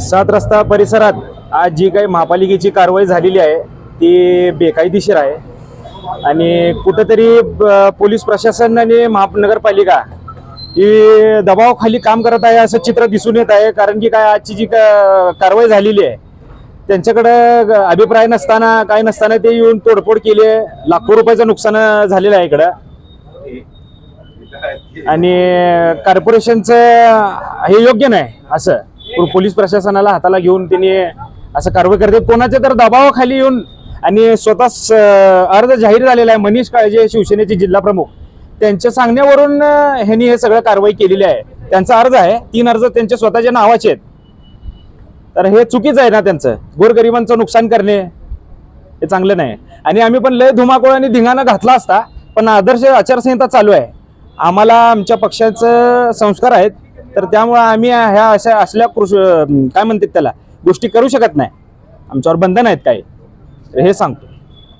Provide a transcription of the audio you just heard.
सात रस्ता परिसरात आज जी काही महापालिकेची कारवाई झालेली आहे ती बेकायदेशीर आहे. आणि कुठंतरी ब- पोलीस प्रशासन आणि महानगरपालिका ही दबावाखाली काम करत आहे असं चित्र दिसून येत आहे. कारण की काय आजची जी का- कारवाई झालेली आहे त्यांच्याकडं ग- अभिप्राय नसताना काय नसताना ते येऊन तोडफोड केली आहे. लाखो रुपयाचं नुकसान झालेलं आहे इकडं. आणि कॉर्पोरेशनचं हे योग्य नाही असं. पोलीस प्रशासनाला हाताला घेऊन त्यांनी असं कारवाई करते. कोणाच्या तर दबावाखाली येऊन आणि स्वतः स- अर्ज जाहीर झालेला आहे. मनीष काळजे शिवसेनेचे जिल्हा प्रमुख. त्यांच्या सांगण्यावरून ह्यांनी हे सगळं कारवाई केलेली आहे. त्यांचा अर्ज आहे. तीन अर्ज त्यांच्या स्वतःच्या नावाचे आहेत. तर हे चुकीचं आहे ना त्यांचं? गोरगरिबांचं नुकसान करणे हे चांगलं नाही. आणि आम्ही पण लय धुमाकूळ आणि धिंगाणा घातला असता पण आदर्श आचारसंहिता चालू आहे. आम्हाला आमच्या पक्षाचं संस्कार आहेत. तर त्यामुळे आम्ही ह्या अशा असल्या कृष काय म्हणतात त्याला गोष्टी करू शकत नाही. आमच्यावर बंधन आहेत काही. हे सांगतो.